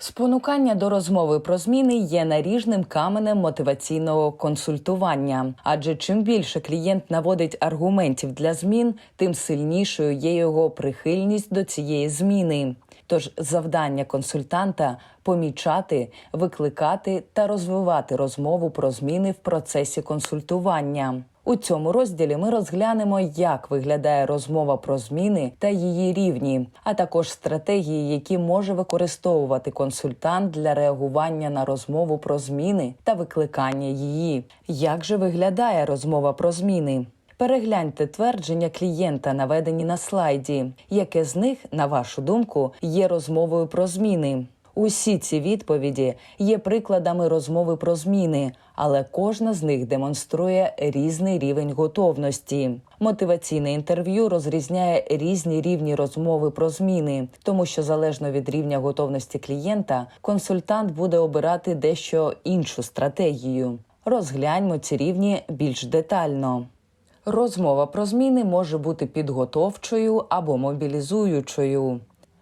Спонукання до розмови про зміни є наріжним каменем мотиваційного консультування. Адже чим більше клієнт наводить аргументів для змін, тим сильнішою є його прихильність до цієї зміни. Тож завдання консультанта помічати, викликати та розвивати розмову про зміни в процесі консультування. У цьому розділі ми розглянемо, як виглядає розмова про зміни та її рівні, а також стратегії, які може використовувати консультант для реагування на розмову про зміни та викликання її. Як же виглядає розмова про зміни? Перегляньте твердження клієнта, наведені на слайді. Яке з них, на вашу думку, є розмовою про зміни? Усі ці відповіді є прикладами розмови про зміни, але кожна з них демонструє різний рівень готовності. Мотиваційне інтерв'ю розрізняє різні рівні розмови про зміни, тому що залежно від рівня готовності клієнта, консультант буде обирати дещо іншу стратегію. Розгляньмо ці рівні більш детально. Розмова про зміни може бути підготовчою або мобілізуючою.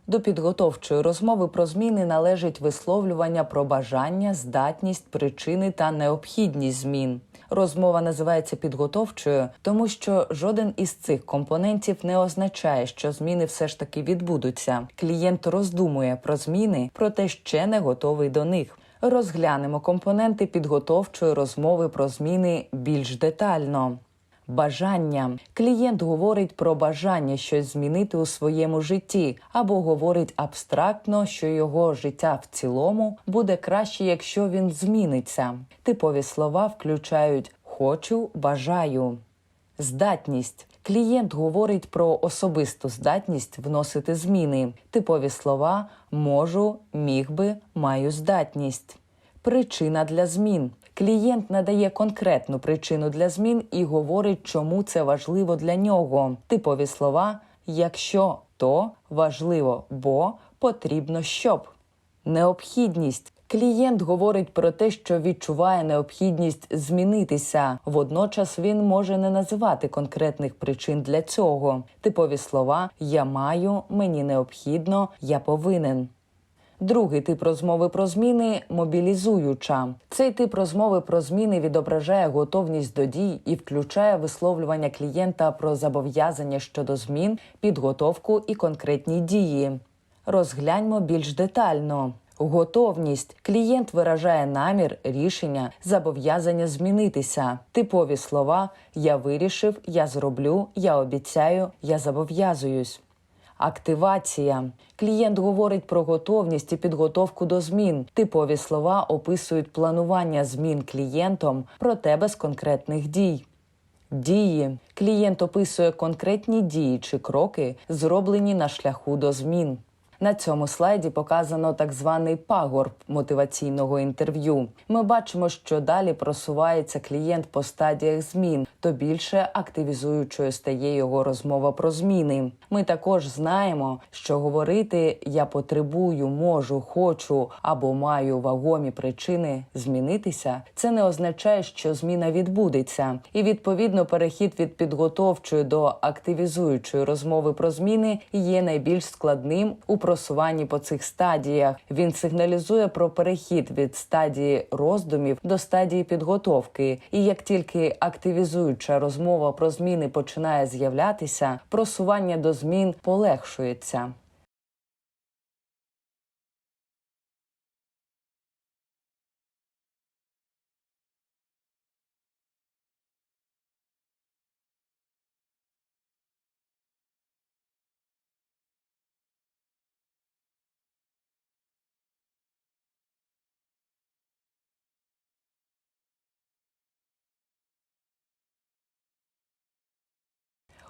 До підготовчої розмови про зміни належить висловлювання про бажання, здатність, причини та необхідність змін. Розмова називається підготовчою, тому що жоден із цих компонентів не означає, що зміни все ж таки відбудуться. Клієнт роздумує про зміни, проте ще не готовий до них. Розглянемо компоненти підготовчої розмови про зміни більш детально. Бажання клієнт говорить про бажання щось змінити у своєму житті, або говорить абстрактно, що його життя в цілому буде краще, якщо він зміниться. Типові слова включають хочу, бажаю. Здатність клієнт говорить про особисту здатність вносити зміни. Типові слова можу, міг би, маю здатність. Причина для змін. Клієнт надає конкретну причину для змін і говорить, чому це важливо для нього. Типові слова якщо то важливо, бо потрібно щоб. Необхідність. Клієнт говорить про те, що відчуває необхідність змінитися. Водночас він може не називати конкретних причин для цього. Типові слова я маю, мені необхідно, я повинен. Другий тип розмови про зміни мобілізуюча. Цей тип розмови про зміни відображає готовність до дій і включає висловлювання клієнта про зобов'язання щодо змін, підготовку і конкретні дії. Розгляньмо більш детально. Готовність клієнт виражає намір, рішення, зобов'язання змінитися. Типові слова я вирішив, я зроблю, я обіцяю, я зобов'язуюсь. Активація. Клієнт говорить про готовність і підготовку до змін. Типові слова описують планування змін клієнтом, проте без конкретних дій. Дії. Клієнт описує конкретні дії чи кроки, зроблені на шляху до змін. На цьому слайді показано так званий пагорб мотиваційного інтерв'ю. Ми бачимо, що далі просувається клієнт по стадіях змін, то більше активізуючою стає його розмова про зміни. Ми також знаємо, що говорити я потребую, можу, хочу або маю вагомі причини змінитися. Це не означає, що зміна відбудеться, і відповідно перехід від підготовчої до активізуючої розмови про зміни є найбільш складним у просуванні по цих стадіях. Він сигналізує про перехід від стадії роздумів до стадії підготовки. І як тільки активізуюча розмова про зміни починає з'являтися, просування до змін полегшується.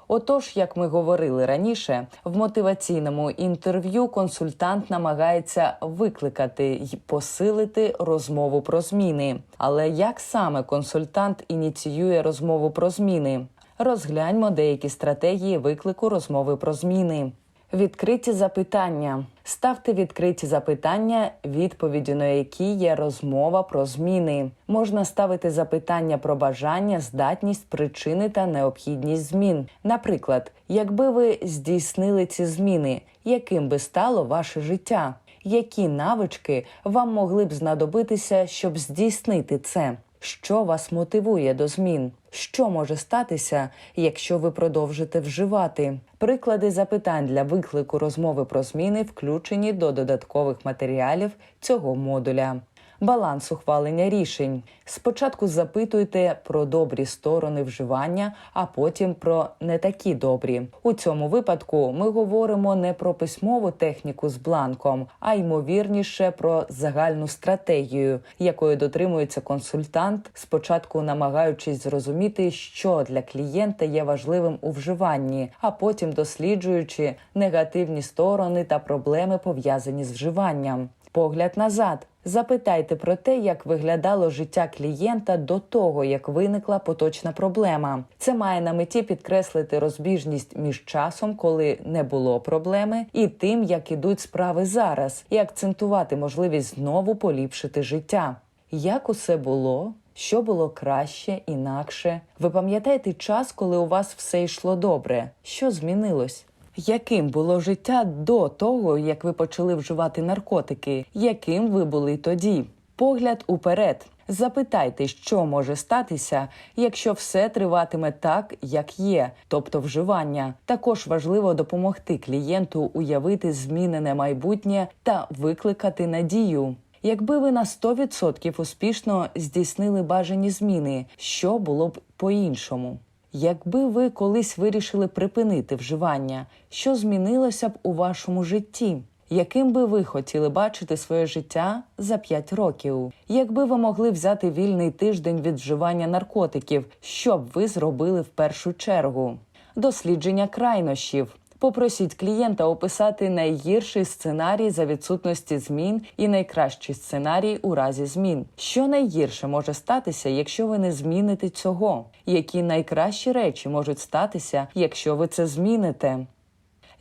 Отож, як ми говорили раніше, в мотиваційному інтерв'ю консультант намагається викликати й посилити розмову про зміни. Але як саме консультант ініціює розмову про зміни? Розгляньмо деякі стратегії виклику розмови про зміни. Відкриті запитання. Ставте відкриті запитання, відповіді на які є розмова про зміни. Можна ставити запитання про бажання, здатність, причини та необхідність змін. Наприклад, якби ви здійснили ці зміни, яким би стало ваше життя? які навички вам могли б знадобитися, щоб здійснити це. Що вас мотивує до змін? Що може статися, якщо ви продовжите вживати? Приклади запитань для виклику розмови про зміни включені до додаткових матеріалів цього модуля. Баланс ухвалення рішень. Спочатку запитуйте про добрі сторони вживання, а потім про не такі добрі. У цьому випадку ми говоримо не про письмову техніку з бланком, а ймовірніше про загальну стратегію, якої дотримується консультант, спочатку намагаючись зрозуміти, що для клієнта є важливим у вживанні, а потім досліджуючи негативні сторони та проблеми пов'язані з вживанням. Погляд назад. Запитайте про те, як виглядало життя клієнта до того, як виникла поточна проблема. Це має на меті підкреслити розбіжність між часом, коли не було проблеми, і тим, як ідуть справи зараз, і акцентувати можливість знову поліпшити життя. Як усе було? Що було краще, інакше? Ви пам'ятаєте час, коли у вас все йшло добре? Що змінилось? Яким було життя до того, як ви почали вживати наркотики? Яким ви були тоді? Погляд уперед. Запитайте, що може статися, якщо все триватиме так, як є, тобто вживання. Також важливо допомогти клієнту уявити змінене майбутнє та викликати надію. Якби ви на 100% успішно здійснили бажані зміни, що було б по-іншому? Якби ви колись вирішили припинити вживання, що змінилося б у вашому житті? Яким би ви хотіли бачити своє життя за 5 років? Якби ви могли взяти вільний тиждень від вживання наркотиків, що б ви зробили в першу чергу? Дослідження крайнощів. Попросіть клієнта описати найгірший сценарій за відсутності змін і найкращий сценарій у разі змін. Що найгірше може статися, якщо ви не зміните цього? Які найкращі речі можуть статися, якщо ви це зміните?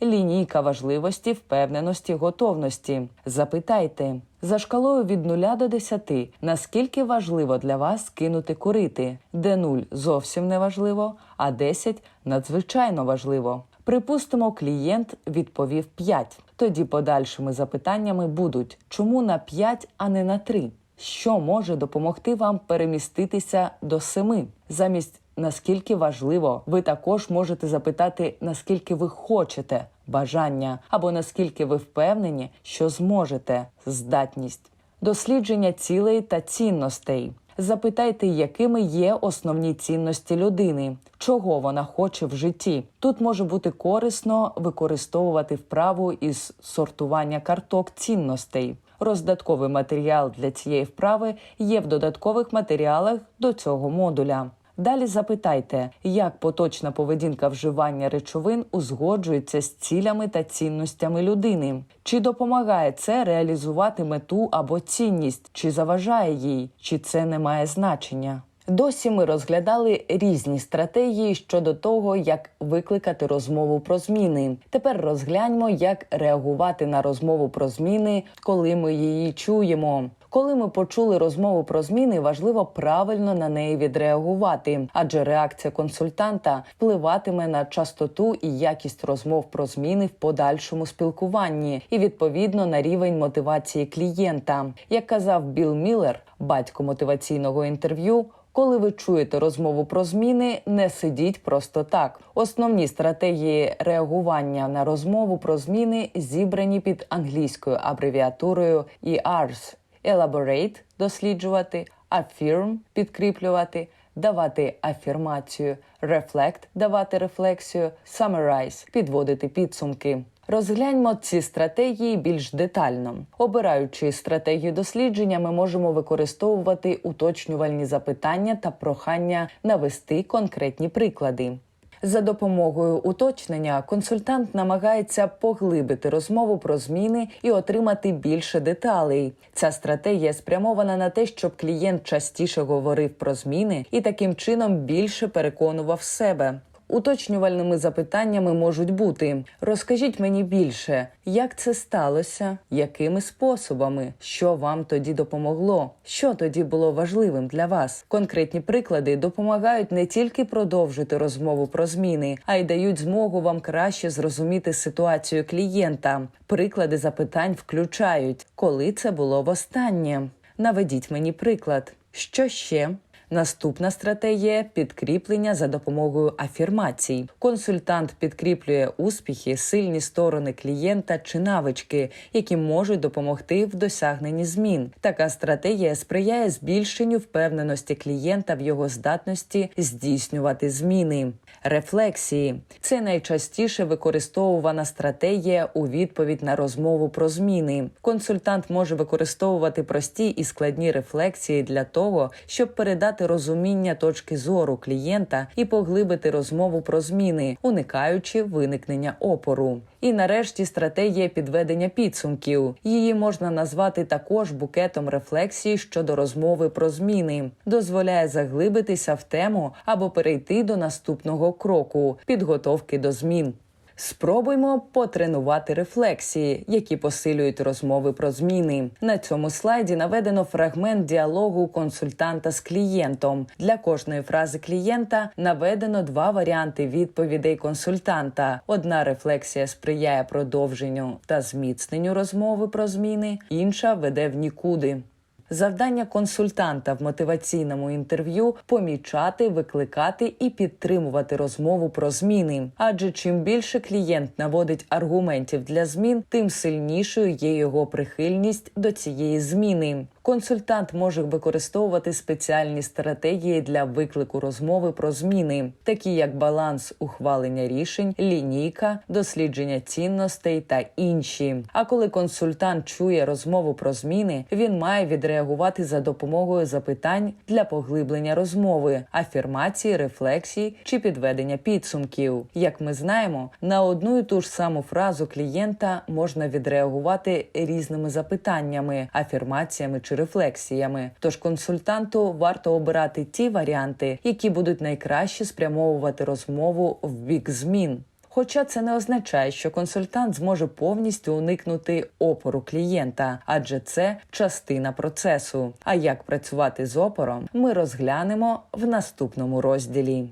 Лінійка важливості, впевненості, готовності. Запитайте за шкалою від 0 до 10, наскільки важливо для вас кинути курити, де 0 зовсім не важливо, а 10 надзвичайно важливо. Припустимо, клієнт відповів 5. Тоді подальшими запитаннями будуть: чому на 5, а не на 3? Що може допомогти вам переміститися до 7? Замість наскільки важливо, ви також можете запитати, наскільки ви хочете бажання, або наскільки ви впевнені, що зможете здатність. Дослідження цілей та цінностей. Запитайте, якими є основні цінності людини, чого вона хоче в житті. Тут може бути корисно використовувати вправу із сортування карток цінностей. Роздатковий матеріал для цієї вправи є в додаткових матеріалах до цього модуля. Далі запитайте, як поточна поведінка вживання речовин узгоджується з цілями та цінностями людини, чи допомагає це реалізувати мету або цінність, чи заважає їй, чи це не має значення. Досі ми розглядали різні стратегії щодо того, як викликати розмову про зміни. Тепер розгляньмо, як реагувати на розмову про зміни, коли ми її чуємо. Коли ми почули розмову про зміни, важливо правильно на неї відреагувати, адже реакція консультанта впливатиме на частоту і якість розмов про зміни в подальшому спілкуванні, і відповідно на рівень мотивації клієнта. Як казав Білл Міллер, батько мотиваційного інтерв'ю. Коли ви чуєте розмову про зміни, не сидіть просто так. Основні стратегії реагування на розмову про зміни зібрані під англійською абревіатурою EARS. Elaborate – досліджувати, affirm – підкріплювати, давати афірмацію, reflect – давати рефлексію, summarize – підводити підсумки. Розгляньмо ці стратегії більш детально. Обираючи стратегію дослідження, ми можемо використовувати уточнювальні запитання та прохання навести конкретні приклади. За допомогою уточнення консультант намагається поглибити розмову про зміни і отримати більше деталей. Ця стратегія спрямована на те, щоб клієнт частіше говорив про зміни і таким чином більше переконував себе. Уточнювальними запитаннями можуть бути: розкажіть мені більше, як це сталося, якими способами, що вам тоді допомогло, що тоді було важливим для вас. Конкретні приклади допомагають не тільки продовжити розмову про зміни, а й дають змогу вам краще зрозуміти ситуацію клієнта. Приклади запитань включають, коли це було востаннє. Наведіть мені приклад. Що ще? Наступна стратегія підкріплення за допомогою афірмацій. Консультант підкріплює успіхи, сильні сторони клієнта чи навички, які можуть допомогти в досягненні змін. Така стратегія сприяє збільшенню впевненості клієнта в його здатності здійснювати зміни. Рефлексії це найчастіше використовувана стратегія у відповідь на розмову про зміни. Консультант може використовувати прості і складні рефлексії для того, щоб передати розуміння точки зору клієнта і поглибити розмову про зміни, уникаючи виникнення опору. І нарешті стратегія підведення підсумків. Її можна назвати також букетом рефлексії щодо розмови про зміни, дозволяє заглибитися в тему або перейти до наступного кроку підготовки до змін. Спробуймо потренувати рефлексії, які посилюють розмови про зміни. На цьому слайді наведено фрагмент діалогу консультанта з клієнтом. Для кожної фрази клієнта наведено два варіанти відповідей консультанта. Одна рефлексія сприяє продовженню та зміцненню розмови про зміни, інша веде в нікуди. Завдання консультанта в мотиваційному інтерв'ю помічати, викликати і підтримувати розмову про зміни. Адже чим більше клієнт наводить аргументів для змін, тим сильнішою є його прихильність до цієї зміни. Консультант може використовувати спеціальні стратегії для виклику розмови про зміни, такі як баланс ухвалення рішень, лінійка, дослідження цінностей та інші. А коли консультант чує розмову про зміни, він має відреагувати за допомогою запитань для поглиблення розмови, афірмації, рефлексії чи підведення підсумків. Як ми знаємо, на одну і ту ж саму фразу клієнта можна відреагувати різними запитаннями, афірмаціями рефлексіями. Тож консультанту варто обирати ті варіанти, які будуть найкраще спрямовувати розмову в бік змін. Хоча це не означає, що консультант зможе повністю уникнути опору клієнта, адже це частина процесу. А як працювати з опором, ми розглянемо в наступному розділі.